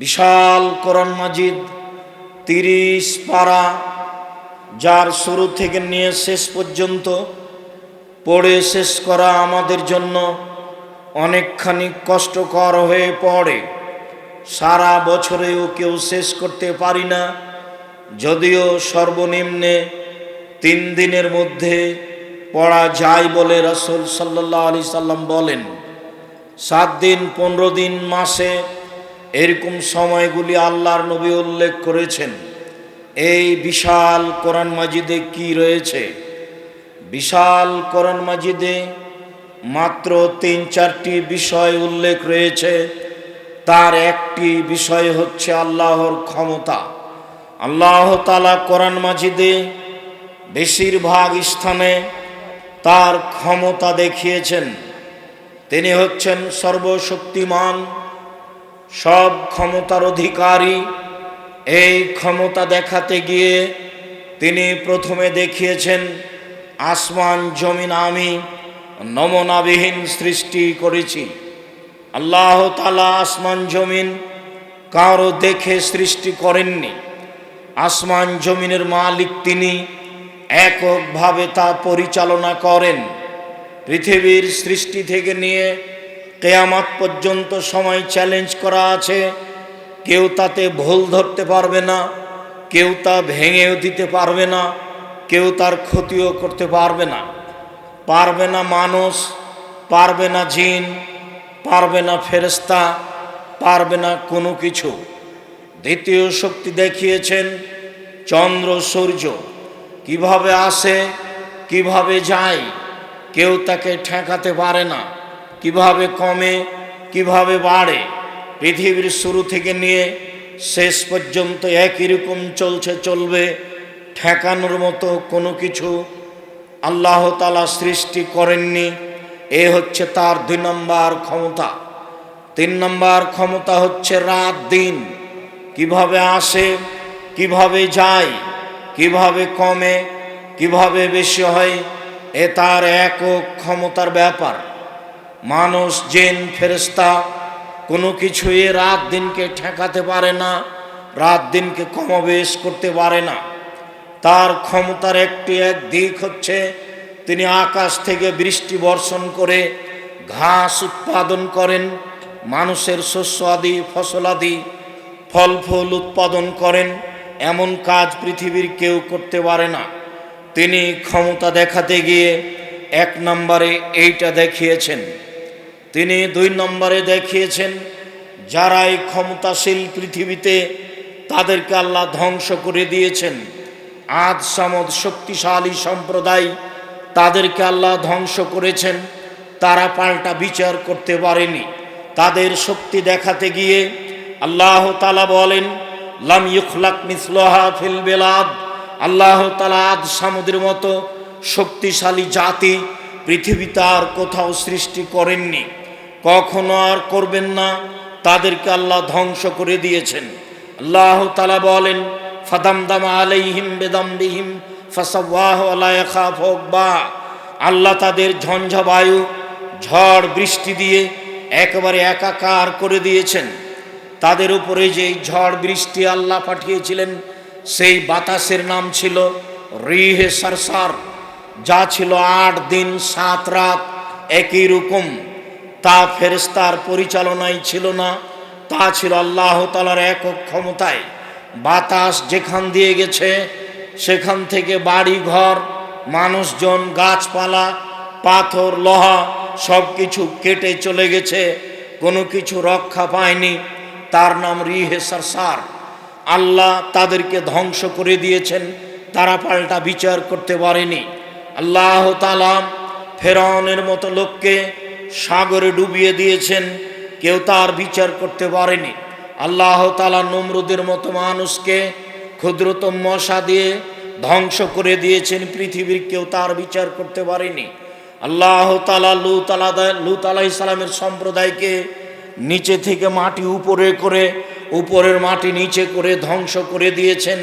বিশাল কোরআন মাজিদ, তিরিশ পারা, যার শুরু থেকে নিয়ে শেষ পর্যন্ত পড়ে শেষ করা আমাদের জন্য অনেকখানি কষ্টকর হয়ে পড়ে। সারা বছরেও কেউ শেষ করতে পারি না, যদিও সর্বনিম্নে তিন দিনের মধ্যে পড়া যায় বলে রসুল সাল্লাহ আলি সাল্লাম বলেন। সাত দিন, পনেরো দিন, মাসে এরকম সময়গুলি আল্লাহর নবী উল্লেখ করেছেন। এই বিশাল কোরআন মাজিদে কি রয়েছে? বিশাল কোরআন মাজিদে মাত্র তিন চারটি বিষয় উল্লেখ রয়েছে। তার একটি বিষয় হচ্ছে আল্লাহর ক্ষমতা। আল্লাহ তালা কোরআন মাজিদে বেশিরভাগ স্থানে তার ক্ষমতা দেখিয়েছেন। তিনি হচ্ছেন সর্বশক্তিমান সব ক্ষমতার অধিকারী এই ক্ষমতা দেখাতে গিয়ে তিনি প্রথমে দেখিয়েছেন, আসমান জমিন আমি নমনাবিহীন সৃষ্টি করেছি। আল্লাহ তালা আসমান জমিন কারও দেখে সৃষ্টি করেননি। আসমান জমিনের মালিক তিনি এককভাবে তা পরিচালনা করেন। পৃথিবীর সৃষ্টি থেকে নিয়ে কেয়ামাত পর্যন্ত সময় চ্যালেঞ্জ করা আছে। কেউ তাতে ভুল ধরতে পারবে না, কেউ তা ভেঙেও দিতে পারবে না, কেউ তার ক্ষতিও করতে পারবে না। পারবে না মানুষ, পারবে না জিন, পারবে না ফেরেস্তা পারবে না কোনো কিছু। দ্বিতীয় শক্তি দেখিয়েছেন, চন্দ্র, সূর্য। কীভাবে আসে, কীভাবে যায়, কেউ তাকে ঠেকাতে পারে না। কীভাবে কমে, কীভাবে বাড়ে, পৃথিবীর শুরু থেকে নিয়ে শেষ পর্যন্ত একই রকম চলছে, চলবে, ঠেকানোর মতো কোনো কিছু আল্লাহ তালা সৃষ্টি করেননি। এ হচ্ছে তার দুই নম্বর ক্ষমতা। তিন নম্বর ক্ষমতা হচ্ছে রাত দিন। কীভাবে আসে, কীভাবে যায়, কীভাবে কমে, কীভাবে বেশি হয়, এ তার একক ক্ষমতার ব্যাপার। মানুষ, জেন ফেরেস্তা কোনো কিছুই রাত দিনকে ঠেকাতে পারে না, রাত দিনকে কমবেশ করতে পারে না। তার ক্ষমতার একটি এক দিক হচ্ছে, তিনি আকাশ থেকে বৃষ্টি বর্ষণ করে ঘাস উৎপাদন করেন, মানুষের শস্য আদি, ফসল আদি, ফল ফুল উৎপাদন করেন, এমন কাজ পৃথিবীর কেউ করতে পারে না। তিনি ক্ষমতা দেখাতে গিয়ে এক নম্বরে এইটা দেখিয়েছেন। তিনি দুই নম্বরে দেখিয়েছেন, যারাই ক্ষমতাশীল পৃথিবীতে তাদেরকে আল্লাহ ধ্বংস করে দিয়েছেন আদ সামদ শক্তিশালী সম্প্রদায় তাদেরকে আল্লাহ ধ্বংস করেছেন, তারা পাল্টা বিচার করতে পারেনি। তাদের শক্তি দেখাতে গিয়ে আল্লাহ তালা বলেন, লাম ইখলাক মিসলোহা ফিল বেলাদ। আল্লাহ তালা আদ সামুদের মতো শক্তিশালী জাতি পৃথিবীতে আর কোথাও সৃষ্টি করেননি। কখনো আর করবেন না। তাদেরকে আল্লাহ ধ্বংস করে দিয়েছেন। আল্লাহ তালা বলেন ফাদাম দাম আলাইহিম বেদম বিহিম ফাসাবাহ বা আল্লাহ তাদের ঝঞ্ঝা বায়ু, ঝড় বৃষ্টি দিয়ে একেবারে একাকার করে দিয়েছেন। তাদের উপরে যে ঝড় বৃষ্টি আল্লাহ পাঠিয়েছিলেন, সেই বাতাসের নাম ছিল রিহে সারসার, যা ছিল আট দিন, সাত রাত একই রকম। তা ফেরেস্তার পরিচালনায় ছিল না, তা ছিল আল্লাহ তালার একক ক্ষমতায়। বাতাস যেখান দিয়ে গেছে, সেখান থেকে বাড়ি ঘর মানুষজন, গাছপালা, পাথর, লোহা সব কিছু কেটে চলে গেছে, কোনো কিছু রক্ষা পায়নি। তার নাম রিহে সার আল্লাহ তাদেরকে ধ্বংস করে দিয়েছেন, তারা পাল্টা বিচার করতে পারেনি। আল্লাহ তালাম ফেরাউনের মতো লোককে সাগরে ডুবিয়ে দিয়েছেন, কেউ তার বিচার করতে পারেনি। আল্লাহ তালা নমরুদের মতো মানুষকে ক্ষুদ্রতম মশা দিয়ে ধ্বংস করে দিয়েছেন, পৃথিবীর কেউ তার বিচার করতে পারেনি। আল্লাহ তালা লুত আলাদা লুত আলাহ ইসলামের সম্প্রদায়কে নিচে থেকে মাটি উপরে করে, উপরের মাটি নিচে করে ধ্বংস করে দিয়েছেন,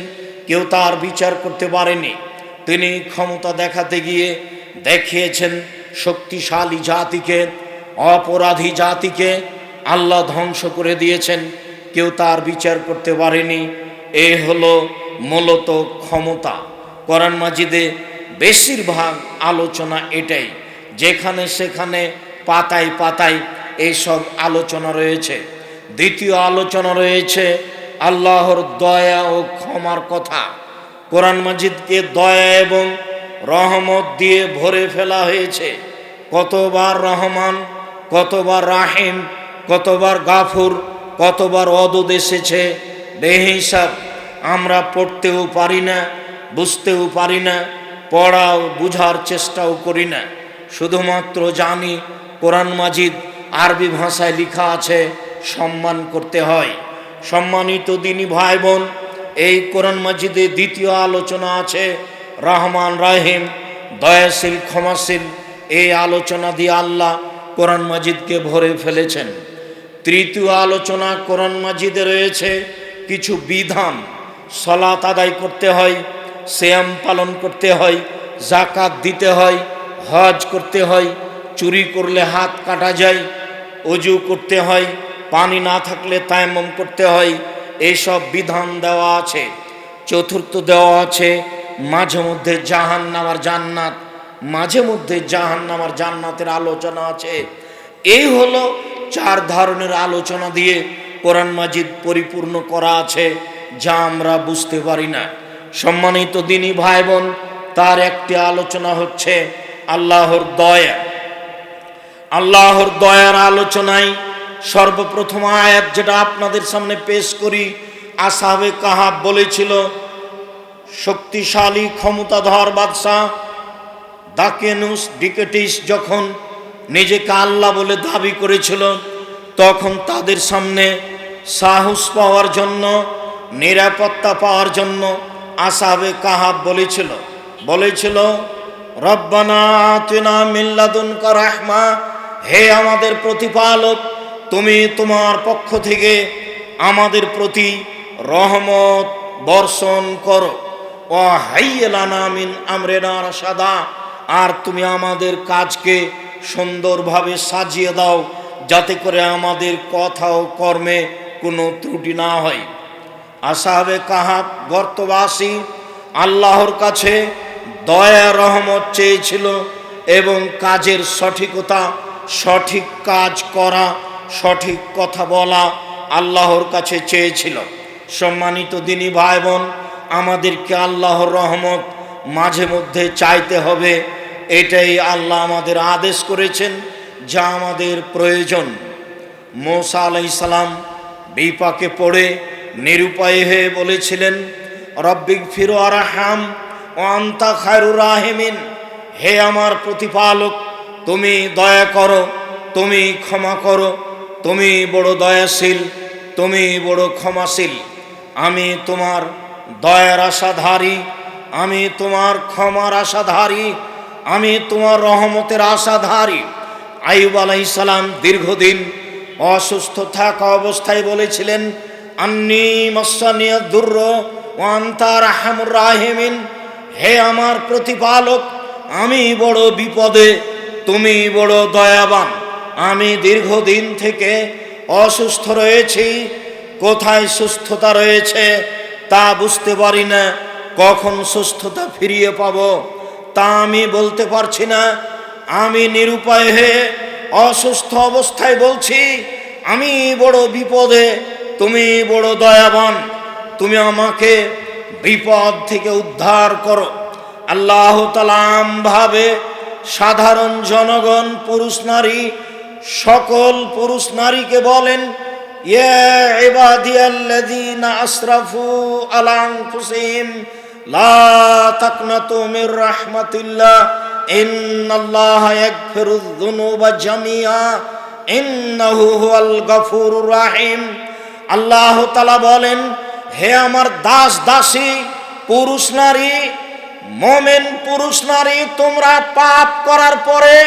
কেউ তার বিচার করতে পারেনি। তিনি ক্ষমতা দেখাতে গিয়ে দেখিয়েছেন শক্তিশালী জাতিকে, অপরাধী জাতিকে আল্লাহ ধ্বংস করে দিয়েছেন। কেউ তার বিচার করতে পারেনি। এ হলো মূলত ক্ষমতা। কোরআন মাজিদে বেশিরভাগ আলোচনা এটাই, যেখানে সেখানে পাতায় পাতায় এইসব আলোচনা রয়েছে। দ্বিতীয় আলোচনা রয়েছে আল্লাহর দয়া ও ক্ষমার কথা। কোরআন মাজিদকে দয়া এবং রহমত দিয়ে ভরে ফেলা হয়েছে। কতবার রহমান, কতবার রাহিম, কতবার গাফুর, কতবার অদদ এসেছে। বেহিসাব আমরা পড়তেও পারি না, বুঝতেও পারি না, পড়াও, বুঝার চেষ্টাও করি না। শুধুমাত্র জানি কোরআন মাজিদ আরবি ভাষায় লেখা আছে, সম্মান করতে হয়। সম্মানিত দিনী ভাই বোন, এই কোরআন মাজিদে দ্বিতীয় আলোচনা আছে রহমান রাহিম, দয়াশীল, ক্ষমাশীল এই আলোচনা দিয়ে আল্লাহ কোরআন মাজিদকে ভরে ফেলেছেন। তৃতীয় আলোচনা কোরআন মাজিদে রয়েছে কিছু বিধান। সলাত আদায় করতে হয় শ্যাম পালন করতে হয় জাকাত দিতে হয়, হজ করতে হয়, চুরি করলে হাত কাটা যায়, অজু করতে হয়, পানি না থাকলে তায়াম্মম করতে হয় এইসব বিধান দেওয়া আছে। চতুর্থ দেওয়া আছে মাঝে মধ্যে জাহান নামার জান্নাত, মাঝে মধ্যে জাহান নামার জান্নাতের আলোচনা আছে। এই হলো চার ধরনের আলোচনা দিয়ে কোরআন মাজিদ পরিপূর্ণ করা আছে, যা আমরা বুঝতে পারি না। সম্মানিত দিনই ভাই বোন তার একটি আলোচনা হচ্ছে আল্লাহর দয়া। আল্লাহর দয়ার আলোচনায় সর্বপ্রথম আয়াত যেটা আপনাদের সামনে পেশ করি, আসাবে কাহাব বলেছিল শক্তিশালী ক্ষমতাধর বাদশাহ দাকেনুস ডিকেটিস যখন নিজেকে আল্লাহ বলে দাবি করেছিল, তখন তাদের সামনে সাহস পাওয়ার জন্য, নিরাপত্তা পাওয়ার জন্য আসাবে কাহাব বলেছিল। বলেছিল, রব্বানা আতিনা মিল্লাদুন রাহমা, হে আমাদের প্রতিপালক, তুমি তোমার পক্ষ থেকে আমাদের প্রতি রহমত বর্ষণ করো। আর তুমি আমাদের কাজকে সুন্দরভাবে সাজিয়ে দাও, যাতে করে আমাদের কথা ও কর্মে কোনো ত্রুটি না হয়। আসাবে কাহাব গর্তবাসী, আল্লাহর কাছে দয়া রহমত চেয়েছিল এবং কাজের সঠিকতা, সঠিক কাজ করা, সঠিক কথা বলা আল্লাহর কাছে চেয়েছিল। সম্মানিত দিনী ভাই বোন আমাদেরকে আল্লাহর রহমত মাঝে মধ্যে চাইতে হবে। এটাই আল্লাহ আমাদের আদেশ করেছেন যা আমাদের প্রয়োজন। মোসা আলাইসালাম বিপাকে পড়ে নিরুপায় হয়ে বলেছিলেন রব্বিক ফিরো আরাহাম ও আন্তা খায়রুর রাহেমিন। হে আমার প্রতিপালক, তুমি দয়া করো, তুমি ক্ষমা করো, তুমি বড় দয়াশীল, তুমি বড় ক্ষমাশীল। আমি তোমার দয়ার আশাধারী, আমি তোমার ক্ষমার আশাধারী, আমি তোমার রহমতের আশাধারী। আইব আলাইসালাম দীর্ঘদিন অসুস্থ থাকা অবস্থায় বলেছিলেন, আন্নি মস্যানিয়া দুর্র ওয়ান্তার রাহিমিন। হে আমার প্রতিপালক, আমি বড় বিপদে, তুমি বড় দয়াবান। আমি দীর্ঘদিন থেকে অসুস্থ রয়েছি, কোথায় সুস্থতা রয়েছে তা বুঝতে পারি না। কখন সুস্থতা ফিরিয়ে পাব, তা আমি বলতে পারছি না। আমি নিরুপায় হয়ে অসুস্থ অবস্থায় বলছি, আমি বড় বিপদে, তুমি বড় দয়াবান, তুমি আমাকে বিপদ থেকে উদ্ধার করো। আল্লাহ তালাম ভাবে সাধারণ জনগণ, পুরুষ নারী, সকল পুরুষ নারীকে বলেন ইয়া ইবাদিয়াল্লাযীনা আসরাফু আলা আনফুসিহিম, লা তাকনাতু মির রাহমাতিল্লাহ, ইন্নাল্লাহা ইয়াগফিরুয যুনুবা জামিআ, ইন্নাহু হুয়াল গফুরুর রাহিম। আল্লাহ তাআলা বলেন, হে আমার দাস দাসী, পুরুষ নারী, মোমেন পুরুষ নারী, তোমরা পাপ করার পরে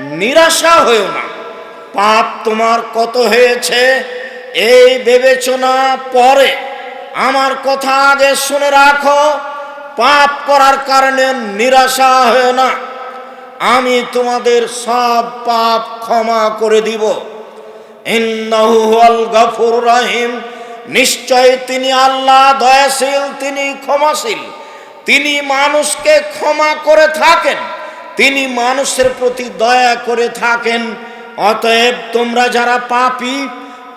নিরাশা হয়েও না। পাপ তোমার কত হয়েছে? এই বিবেচনা পরে আমার কথা আগে শুনে রাখো, পাপ করার কারণে নিরাশা হয় না। আমি তোমাদের সব পাপ ক্ষমা করে দিব। গাফুর নিশ্চয় তিনি আল্লাহ দয়াশীল, তিনি ক্ষমাশীল। তিনি মানুষকে ক্ষমা করে থাকেন, তিনি মানুষের প্রতি দয়া করে থাকেন। অতএব তোমরা যারা পাপী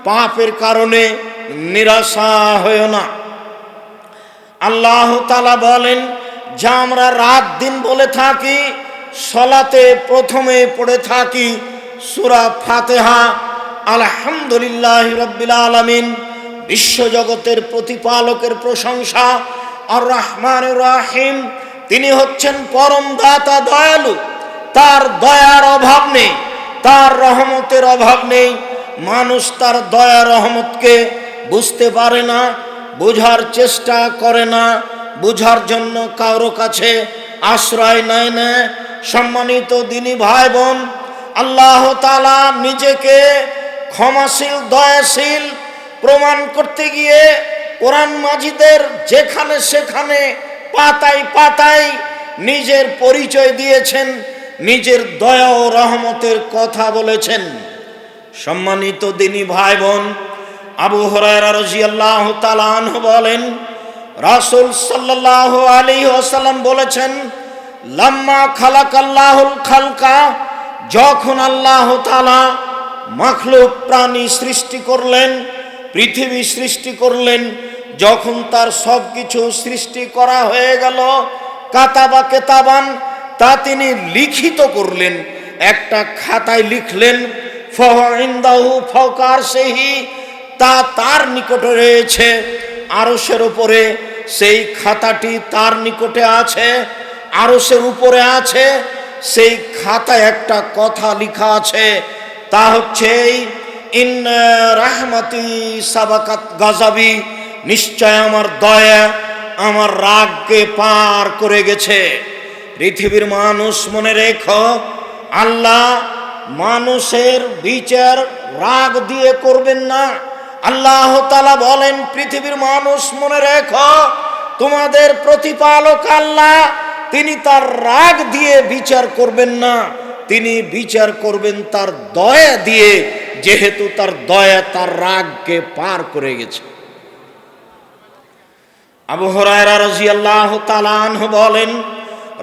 পাপের কারণে নিরাশা হয়েও না। আল্লাহ তালা বলেন, যা আমরা রাত দিন বলে থাকি, সলাতে প্রথমে পড়ে থাকি সুরা ফাতেহা। আলহামদুলিল্লাহ রব্বিল আলমিন, বিশ্বজগতের প্রতিপালকের প্রশংসা। আর রহমান রাহিম, তিনি হচ্ছেন পরম দাতা দয়ালু। তার দয়ার অভাব নেই, তার রহমতের অভাব নেই মানুষ তার দয়া রহমতকে বুঝতে পারে না, বোঝার চেষ্টা করে না, বুঝার জন্য কারও কাছে আশ্রয় নেয় না। সম্মানিত দিনী ভাই বোন আল্লাহ তালা নিজেকে ক্ষমাশীল, দয়াশীল প্রমাণ করতে গিয়ে কোরআন মাজিদের যেখানে সেখানে পাতায় পাতায় নিজের পরিচয় দিয়েছেন, নিজের দয়া ও রহমতের কথা বলেছেন। সম্মানিত দিনী ভাই বোন আবু হরায়রা বলেন, রাসূল সাল্লাল্লাহু আলাইহি ওয়াসাল্লাম বলেছেন, লাম্মা খালাকাল্লাহুল খালকা যখন আল্লাহ তাআলা মাখলুক প্রাণী সৃষ্টি করলেন, পৃথিবী সৃষ্টি করলেন, যখন তার সব কিছু সৃষ্টি করা হয়ে গেল কাতাবা কেতাবান, তা তিনি লিখিত করলেন, একটা খাতায় লিখলেন ফহিন্দাহু ফকার সেহি তা তার নিকটে রয়েছে। আরসের উপরে সেই খাতাটি তার নিকটে আছে আরসের উপরে আছে, সেই খাতায় একটা কথা লেখা আছে, তা হচ্ছে ইন রাহমাতি সাবাকাত গাজাবি নিশ্চয় আমার দয়া, আমার রাগকে পার করে গেছে। পৃথিবীর মানুষ মনে রেখো, আল্লাহ মানুষের বিচার রাগ দিয়ে করবেন না। আল্লাহ তালা বলেন, পৃথিবীর মানুষ মনে রেখো, তোমাদের প্রতিপালক আল্লাহ, তিনি তার রাগ দিয়ে বিচার করবেন না। তিনি বিচার করবেন তার দয়া দিয়ে, যেহেতু তার দয়া তার রাগকে পার করে গেছে। আবু বলেন,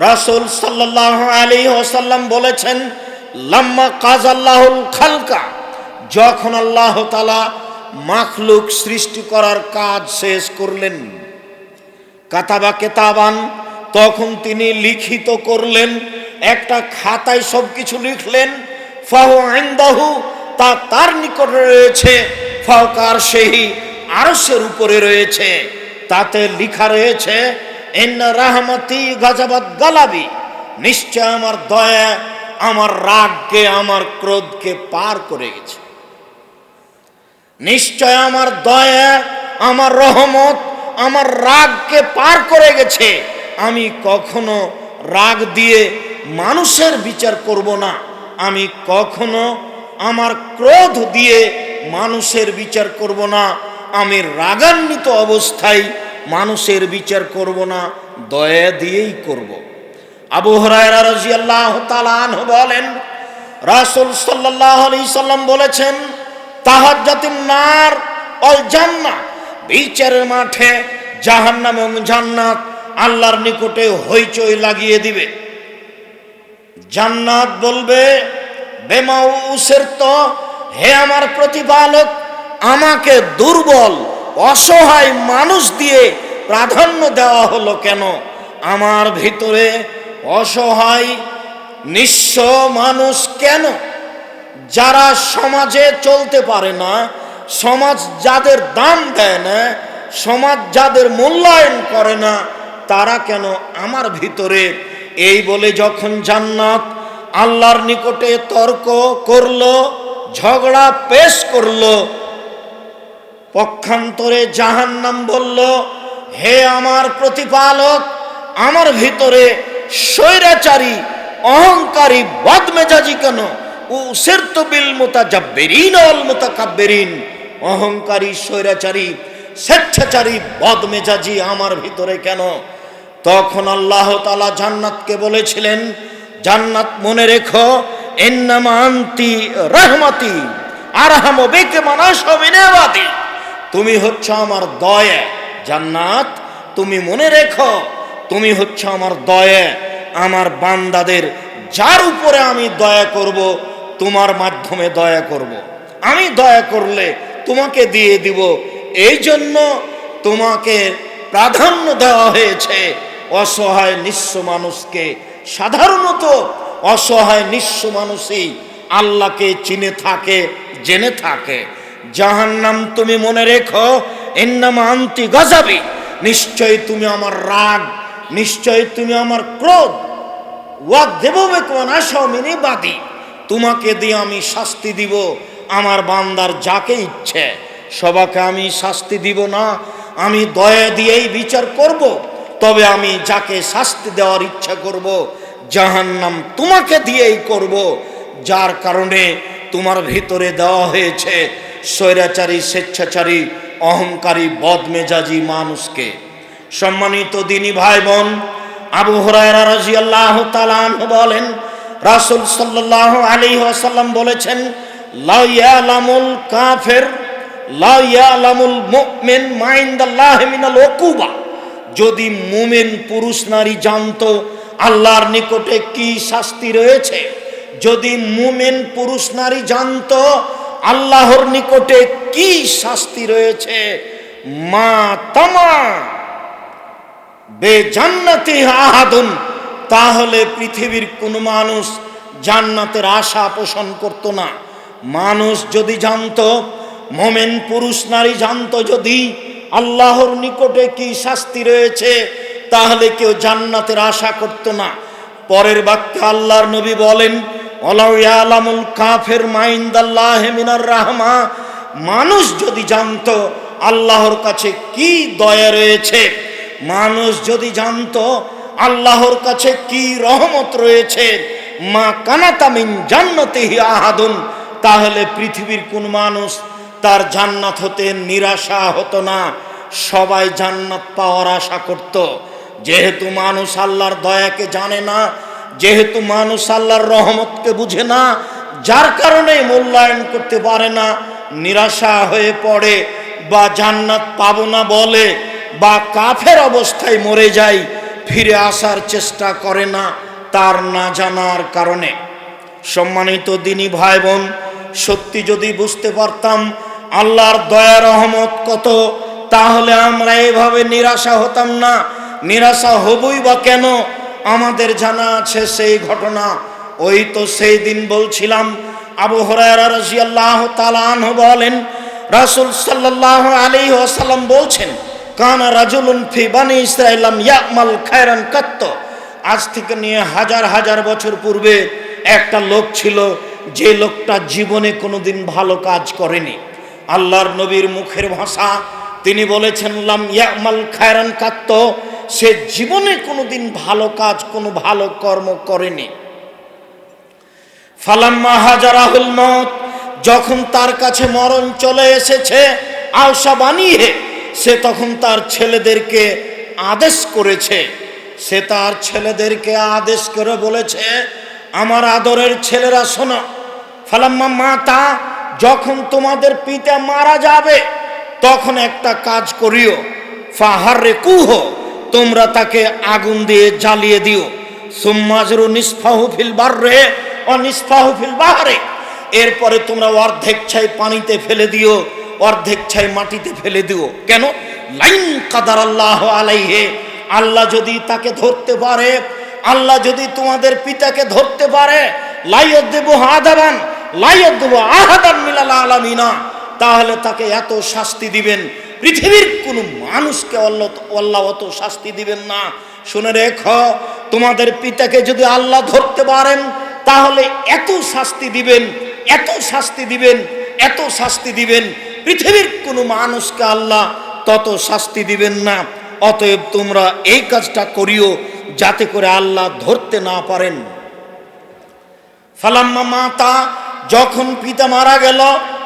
রাসূল সাল্লাল্লাহু আলাইহি ওয়াসাল্লাম বলেছেন লাম্মা কাজ আল্লাহুল খালকা, যখন আল্লাহ তালা মাখলুক সৃষ্টি করার কাজ শেষ করলেন, কাতাবা কেতাবান, তখন তিনি লিখিত করলেন, একটা খাতায় সব কিছু লিখলেন, ফাহু আইন্দাহু তা তার নিকটে রয়েছে, ফাওকার সেই আরসের উপরে রয়েছে, তাতে লিখা রয়েছে এন রাহমতি গাজাবাদ গালাবি, নিশ্চয় আমার দয়া আমার রাগকে, আমার ক্রোধকে পার করে গেছে। নিশ্চয় আমার দয়া, আমার রহমত, আমার রাগকে পার করে গেছে। আমি কখনো রাগ দিয়ে মানুষের বিচার করব না। আমি কখনো আমার ক্রোধ দিয়ে মানুষের বিচার করব না। আমি রাগান্বিত অবস্থায় মানুষের বিচার করব না। দয়া দিয়েই করব। আবু হরায়রা বলেন, রাসূল সাল্লাম বলেছেন, তাহাজ্জাতুন নার অল বিচারের মাঠে জাহান্নাম এবং জান্নাত আল্লাহর নিকটে হইচই লাগিয়ে দিবে। জান্নাত বলবে, বেমাউসের তো, হে আমার প্রতিপালক, আমাকে দুর্বল, অসহায় মানুষ দিয়ে প্রাধান্য দেওয়া হলো কেন? আমার ভিতরে অসহায়, নিঃস্ব মানুষ কেন? যারা সমাজে চলতে পারে না, সমাজ যাদের দাম দেয় না, সমাজ যাদের মূল্যায়ন করে না, তারা কেন আমার ভিতরে? এই বলে যখন জান্নাত আল্লাহর নিকটে তর্ক করল, ঝগড়া পেশ করল, পক্ষান্তরে জাহান্নাম বলল, হে আমার প্রতিপালক, আমার ভিতরে স্বৈরাচারী, অহংকারী, বদমেজাজি কেন? উসের তো বিল মোতাজাব্বেরিন অল মোতাকাব্বেরিন। অহংকারী, স্বৈরাচারী, স্বেচ্ছাচারী, বদমেজাজি আমার ভিতরে কেন? তখন আল্লাহ তালা জান্নাতকে বলেছিলেন, জান্নাত মনে রেখো এন্নামা আন্তি রহমতি, আরহাম বেকে মানাস তুমি হচ্ছে আমার দয়া। জান্নাত, তুমি মনে রেখো তুমি হচ্ছে আমার দয়া, আমার বান্দাদের, যার উপরে আমি দয়া করব, তোমার মাধ্যমে দয়া করব। আমি দয়া করলে তোমাকে দিয়ে দিব। এই জন্য তোমাকে প্রাধান্য দেওয়া হয়েছে অসহায় নিঃস্ব মানুষকে। সাধারণত অসহায় নিঃস্ব মানুষই আল্লাহকে চিনে থাকে, জেনে থাকে। যাহার নাম তুমি মনে রেখো এর নাম আন্তি গজাবি। নিশ্চয় তুমি আমার রাগ নিশ্চয় তুমি আমার ক্রোধ, ওয়াক দেববে কোন আসাও মিনি বাদি। তোমাকে দিয়ে আমি শাস্তি দিব, আমার বান্দার যাকে ইচ্ছে। সবাকে আমি শাস্তি দিব না, আমি দয়া দিয়েই বিচার করব, তবে আমি যাকে শাস্তি দেওয়ার ইচ্ছা করব, জাহান্নাম তোমাকে দিয়েই করব, যার কারণে তোমার ভিতরে দেওয়া হয়েছে স্বৈরাচারী, স্বেচ্ছাচারী, অহংকারী, বদমেজাজি মানুষকে। সম্মানিত দিনী ভাই বোন আবু হরায়রা রাজিয়াল্লাহ তালান বলেন, রাসুল সাল্লাহ আলী আসাল্লাম বলেছেন লাউয়ালামুল কাফের লাউয়ালামুল মুমিন মাইন্দাল্লাহ মিনাল ওকুবা যদি মুমিন পুরুষ নারী জানতো আল্লাহর নিকটে কি শাস্তি রয়েছে, যদি মুমিন পুরুষ নারী জানতো আল্লাহর নিকটে কি শাস্তি রয়েছে, মা তামা বেজান্নাতি আহাদুন, তাহলে পৃথিবীর কোনো মানুষ জান্নাতের আশা পোষণ করত না। মানুষ যদি জানতো, মোমেন পুরুষ নারী জানতো যদি, আল্লাহর নিকটে কি শাস্তি রয়েছে, তাহলে কেউ জান্নাতের আশা করত না। পরের বাক্যে আল্লাহর নবী বলেন আলামুল কাফের মাইন্দাল্লাহ মিনার রাহমা মানুষ যদি জানতো, আল্লাহর কাছে কি দয়া রয়েছে মানুষ যদি জানতো আল্লাহর কাছে কি রহমত রয়েছে, মা কানাতামিন জান্নাতিহি আহাদুন, তাহলে পৃথিবীর কোন মানুষ তার জান্নাত হতে নিরাশা হতো না, সবাই জান্নাত পাওয়ার আশা করত। যেহেতু মানুষ আল্লাহর দয়াকে জানে না, যেহেতু মানুষ আল্লাহর রহমতকে বুঝে না, যার কারণে মূল্যায়ন করতে পারে না, নিরাশা হয়ে পড়ে বা জান্নাত পাবো না বলে বা কাফের অবস্থায় মরে যায়, ফিরে আসার চেষ্টা করে না তার না জানার কারণে। সম্মানিত দিনী ভাই বোন সত্যি যদি বুঝতে পারতাম আল্লাহর দয়া রহমত কত, তাহলে আমরা এভাবে নিরাশা হতাম না। নিরাশা হবই বা কেন? আমাদের জানা আছে সেই ঘটনা। ওই তো সেই দিন বলছিলাম, আবু হরায়রা রাজিয়াল্লাহ তালান বলেন, রাসুল সাল্লাহ আলী ওয়াসাল্লাম বলছেন কানা রাজুলুন ফি বানি ইসরাইলাম ইয়ামাল খায়রান কাত্ত। আজ থেকে নিয়ে হাজার হাজার বছর পূর্বে একটা লোক ছিল, যে লোকটা জীবনে কোনোদিন ভালো কাজ করেনি। আল্লাহর নবীর মুখের ভাষা, তিনি বলেছেন, লাম ইয়ামাল খায়রান কাত্ত, সে জীবনে কোনোদিন ভালো কাজ, কোনো ভালো কর্ম করেনি। ফালাম্মা হাজারাহুল মত যখন তার কাছে মরণ চলে এসেছে আলসা বানিয়ে সে তখন তার ছেলেদেরকে আদেশ করেছে। সে তার ছেলেদেরকে আদেশ করে বলেছে, আমার আদরের ছেলেরা শোনো, ফালাম্মা মাতা, যখন তোমাদের পিতা মারা যাবে, তখন একটা কাজ করিও। ফাহারে কুহ, তোমরা তাকে আগুন দিয়ে জ্বালিয়ে দিও। সুম্মাজরু নিষ্ফাহু বাররে ও নিষ্ফাহু ফিল বাহারে। এরপরে তোমরা অর্ধেক ছাই পানিতে ফেলে দিও। অর্ধেক ছাই মাটিতে ফেলে দিও। কেন? লাইন কাদার আল্লাহ আলাইহে। আল্লাহ যদি তাকে ধরতে পারে, আল্লাহ যদি তোমাদের পিতাকে ধরতে পারে লাইয়ত দেব আদাবান লাইয়ত দেব আহাদান মিলাল আলামিনা, তাহলে তাকে এত শাস্তি দিবেন। পৃথিবীর কোনো মানুষকে আল্লাহ অত শাস্তি দিবেন না। শুনে রেখো, তোমাদের পিতাকে যদি আল্লাহ ধরতে পারেন, তাহলে এত শাস্তি দিবেন, এত শাস্তি দিবেন, এত শাস্তি দিবেন। পৃথিবীর কোনো মানুষকে আল্লাহ তত শাস্তি দিবেন না। অতএব তোমরা এই কাজটা করিও যাতে করে আল্লাহ ধরতে না পারেন। ফালাম্মা মাতা, যখন পিতা মারা গেল,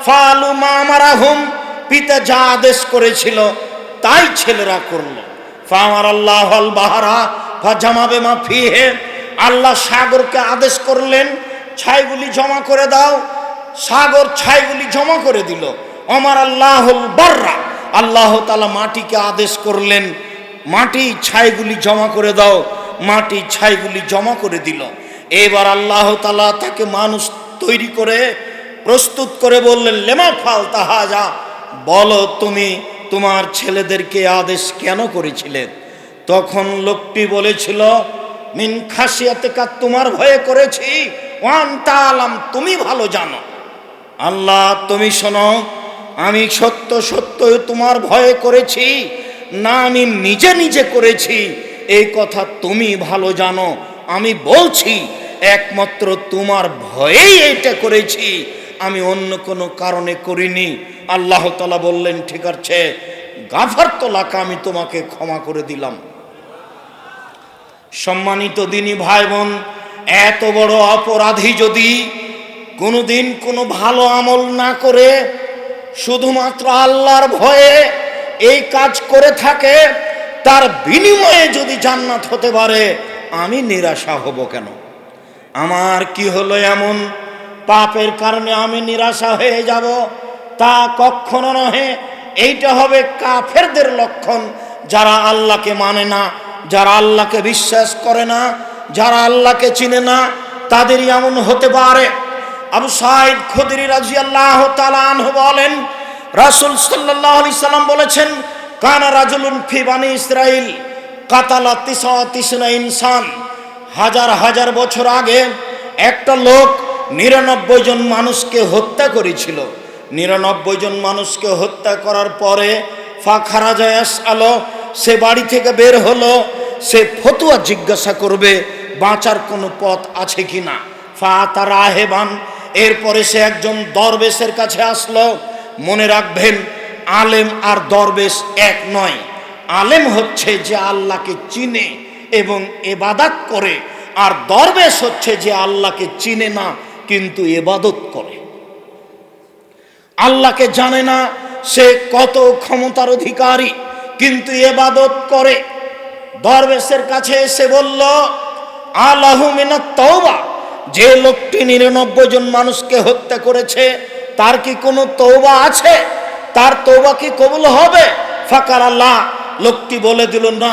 ফালু মা মারা হুম পিতা যা আদেশ করেছিল তাই ছেলেরা করল। ফামার আল্লাহ আল বাহারা ফা জামাবে মা ফিহে, আল্লাহ সাগরকে আদেশ করলেন, ছাইগুলি জমা করে দাও। সাগর ছাইগুলি জমা করে দিল। অমার আল্লাহুল বাররা। আল্লাহ তালা মাটিকে আদেশ করলেন, মাটি ছাইগুলি জমা করে দাও, মাটি ছাইগুলি জমা করে দিল। এবার আল্লাহ তালা তাকে মানুষ তৈরি করে প্রস্তুত করে বললেন, লেমা ফাল তাহা যা বলো তুমি তোমার ছেলেদেরকে আদেশ কেন করেছিলে? তখন লোকটি বলেছিল, মিন খাসিয়াতে কা তোমার ভয়ে করেছি। ওয়ান তালাম তুমি ভালো জানো। আল্লাহ, তুমি শোনো আমি সত্য সত্য তোমার ভয়ে করেছি, না আমি নিজে নিজে করেছি। এই কথা তুমি ভালো জানো, আমি বলছি, একমাত্র তোমার ভয়েই এটা করেছি, আমি অন্য কোনো কারণে করিনি। আল্লাহ তালা বললেন, ঠিক আছে, গাফার তোলাকে আমি তোমাকে ক্ষমা করে দিলাম। সম্মানিত দিনী ভাই বোন এত বড় অপরাধী যদি কোনোদিন কোনো ভালো আমল না করে শুধুমাত্র আল্লাহর ভয়ে এই কাজ করে থাকে, তার বিনিময়ে যদি জান্নাত হতে পারে, আমি নিরাশা হব কেন? আমার কি হলো এমন? পাপের কারণে আমি নিরাশা হয়ে যাব? তা কখনো নহে, এইটা হবে কাফেরদের লক্ষণ, যারা আল্লাহকে মানে না, যারা আল্লাহকে বিশ্বাস করে না, যারা আল্লাহকে চিনে না, তাদেরই এমন হতে পারে। আবু সাইদ খুদরি রাজি আল্লাহ আনহু বলেন, রাসুল সাল্লাহ আলি সাল্লাম বলেছেন, কানা রাজুলুন ফি বানি ইসরাইল কাতালা তিসা তিসনা ইনসান। হাজার হাজার বছর আগে একটা লোক নিরানব্বই জন মানুষকে হত্যা করেছিল। নিরানব্বই জন মানুষকে হত্যা করার পরে ফাখারা জায়াস আলো, সে বাড়ি থেকে বের হলো, সে ফতুয়া জিজ্ঞাসা করবে, বাঁচার কোনো পথ আছে কি না ফা তার আহেবান এরপরে সে একজন দরবেশের কাছে আসলো। মনে রাখবেন, আলেম আর দরবেশ এক নয়। আলেম হচ্ছে যে আল্লাহকে চিনে এবং এবাদাত করে, আর দরবেশ হচ্ছে যে আল্লাহকে চিনে না, কিন্তু এবাদত করে। আল্লাহকে জানে না, সে কত ক্ষমতার অধিকারী, কিন্তু এবাদত করে। দরবেশের কাছে এসে বলল আল্লাহ মিনা তওবা। যে লোকটি নিরানব্বই জন মানুষকে হত্যা করেছে, তার কি কোনো তৌবা আছে? তার তৌবা কি কবুল হবে? ফাকার আল্লাহ লোকটি বলে দিল, না,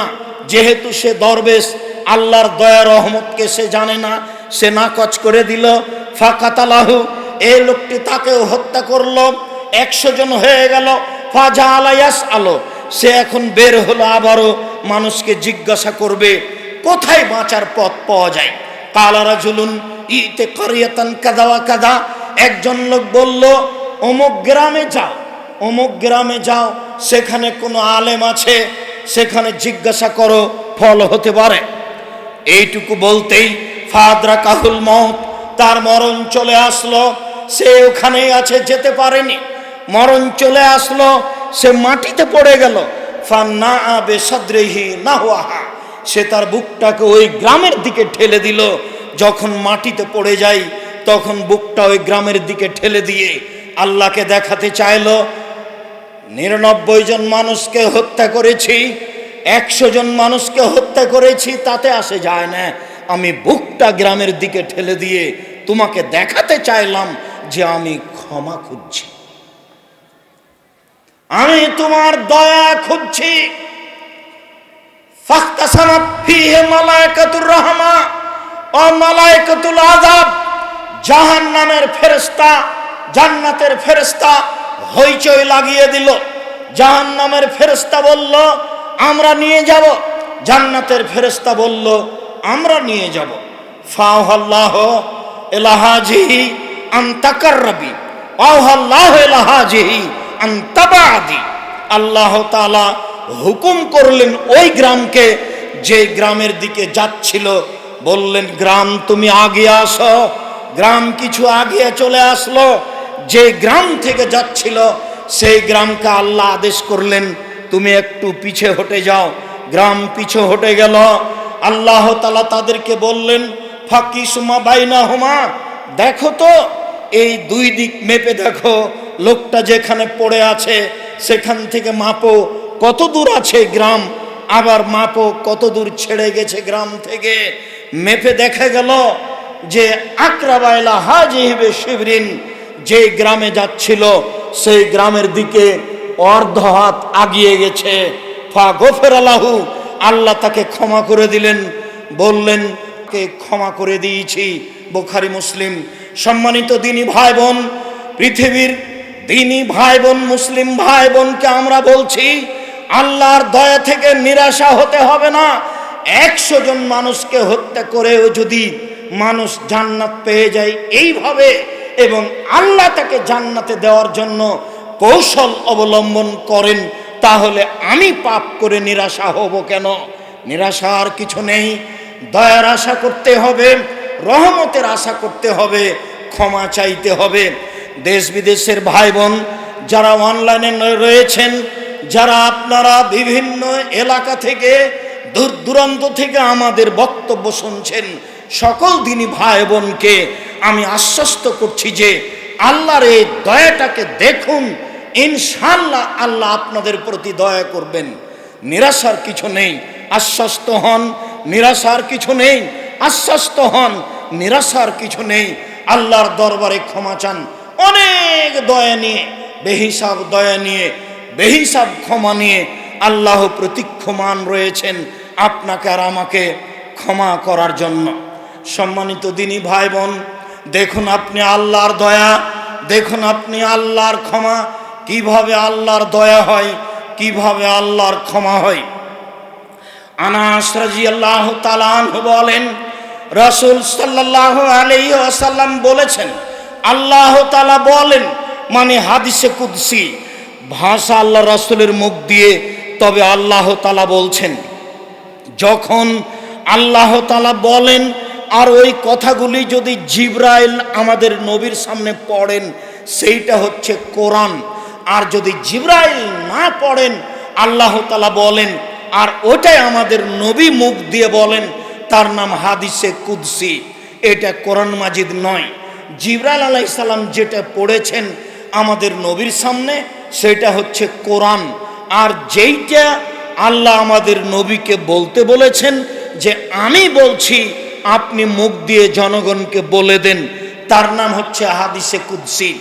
যেহেতু সে দরবেশ, আল্লাহর দয়া রহমতকে সে জানে না, সে নাকচ করে দিল। ফাকাতালাহু এই লোকটি তাকেও হত্যা করল, একশো জন হয়ে গেল। ফাজা আলাইয়াস আলো, সে এখন বের হলো আবারও মানুষকে জিজ্ঞাসা করবে, কোথায় বাঁচার পথ পাওয়া যায়? কালারা কাদাওয়া কাদা একজন লোক বলল, অমুক গ্রামে যাও, অমুক গ্রামে যাও, সেখানে কোনো আলেম আছে, সেখানে জিজ্ঞাসা করো, ফল হতে পারে। এইটুকু বলতেই ফাদরা কাহুল মত তার মরণ চলে আসলো। সে ওখানেই আছে, যেতে পারেনি। মরণ চলে আসলো, সে মাটিতে পড়ে গেল। ফান্না আবে সদ্রেহি না হুয়াহা সে তার বুকটাকে ওই গ্রামের দিকে ঠেলে দিল। যখন মাটিতে পড়ে যায়, তখন বুকটা ওই গ্রামের দিকে ঠেলে দিয়ে আল্লাহকে দেখাতে চাইলো, নিরানব্বই জন মানুষকে হত্যা করেছি, একশো জন মানুষকে হত্যা করেছি, তাতে আসে যায় না। আমি বুকটা গ্রামের দিকে ঠেলে দিয়ে তোমাকে দেখাতে চাইলাম যে আমি ক্ষমা খুঁজছি। আমি তোমার দয়া খুঁজছি। ফাখতাসামাত ফিহে মালায়েকাতুর রহমা ও মালায়েকাতুল আযাব, জাহান্নামের ফেরেশতা, জান্নাতের ফেরেশতা হইচই লাগিয়ে দিল। জাহান্নামের ফেরেশতা বলল, আমরা নিয়ে যাব। জান্নাতের ফেরেশতা বলল, আমরা নিয়ে যাব। ফাওহাল্লাহ এলাহাজিহি এলাহাজিহি আন্তাবাদি। আল্লাহ তাআলা হুকুম করলেন ওই গ্রামকে, যে গ্রামের দিকে যাচ্ছিল। বললেন, গ্রাম, তুমি আগে আসো। গ্রাম কিছু আগে চলে আসলো। যে গ্রাম থেকে যাচ্ছিল, সেই গ্রামকে আল্লাহ আদেশ করলেন, তুমি একটু পিছে হটে যাও। গ্রাম পিছে হটে গেল। আল্লাহ তালা তাদেরকে বললেন, ফাঁকি সুমা বাইনা হুমা। দেখো তো, এই দুই দিক মেপে দেখো। লোকটা যেখানে পড়ে আছে, সেখান থেকে মাপো। কত দূর আছে গ্রাম? আবার মাপো কত দূর ছেড়ে গেছে গ্রাম থেকে? মেপে দেখা গেল যে আকরাবাইলা হাজি হিবে শিবরিন যে গ্রামে যাচ্ছিল, সেই গ্রামের দিকে অর্ধ হাত আগিয়ে গেছে। ফা গোফের আলাহু আল্লাহ তাকে ক্ষমা করে দিলেন। বললেন, কে ক্ষমা করে দিয়েছি? বোখারি, মুসলিম। সম্মানিত দিনী ভাই বোন পৃথিবীর দিনী ভাই বোন মুসলিম ভাই বোনকে আমরা বলছি আল্লাহর দয়া থেকে নিরাশা হতে হবে না। একশো জন মানুষকে হত্যা করেও যদি মানুষ জান্নাত পেয়ে যায়, এইভাবে এবং আল্লাহ তাকে জান্নাতে দেওয়ার জন্য কৌশল অবলম্বন করেন, তাহলে আমি পাপ করে নিরাশা হব কেন? নিরাশা আর কিছু নেই। দয়ার আশা করতে হবে, রহমতের আশা করতে হবে, ক্ষমা চাইতে হবে। দেশ বিদেশের ভাই বোন যারা অনলাইনে রয়েছেন যারা আপনারা বিভিন্ন এলাকা থেকে দূর দূরান্ত থেকে আমাদের বক্তব্য শুনছেন, সকল দিনই ভাই বোনকে আমি আশ্বস্ত করছি যে আল্লাহর এই দয়াটাকে দেখুন ইনশাল্লাহ আল্লাহ আপনাদের প্রতি দয়া করবেন। নিরাশার কিছু নেই, আশ্বস্ত হন, নিরাশার কিছু নেই, আশ্বস্ত হন, নিরাশার কিছু নেই। আল্লাহর দরবারে ক্ষমা চান, অনেক দয়া নিয়ে, বেহিসাব দয়া নিয়ে বেহিসাব ক্ষমা নিয়ে আল্লাহ প্রতীক্ষমান রয়েছেন আপনাকে আর আমাকে ক্ষমা করার জন্য। সম্মানিত দিনী ভাই বোন দেখুন আপনি আল্লাহর দয়া, দেখুন আপনি আল্লাহর ক্ষমা, কীভাবে আল্লাহর দয়া হয়, কীভাবে আল্লাহর ক্ষমা হয়। আনাস রাজি আল্লাহ তালান বলেন, রসুল সাল্লাহ আলী আসাল্লাম বলেছেন, আল্লাহ তালা বলেন মানে হাদিসে কুদ্সি ভাষা আল্লাহ রসুলের মুখ দিয়ে তবে আল্লাহ তালা বলছেন, যখন আল্লাহ তালা বলেন, আর ওই কথাগুলি যদি জিব্রাইল আমাদের নবীর সামনে পড়েন, সেইটা হচ্ছে কোরআন। আর যদি জিব্রাইল না পড়েন, আল্লাহ তালা বলেন, আর ওটাই আমাদের নবী মুখ দিয়ে বলেন, তার নাম হাদিসে কুদ্সি। এটা কোরআন মাজিদ নয়। জিব্রাইল আলাইসাল্লাম যেটা পড়েছেন আমাদের নবীর সামনে সেটা হচ্ছে কোরআন। আর যেইটা আল্লাহ আমাদের নবীকে বলতে বলেছেন যে, আমি বলছি, আপনি মুখ দিয়ে জনগণকে বলে দেন। তার নাম হচ্ছে হাদিসে কুদ্সি।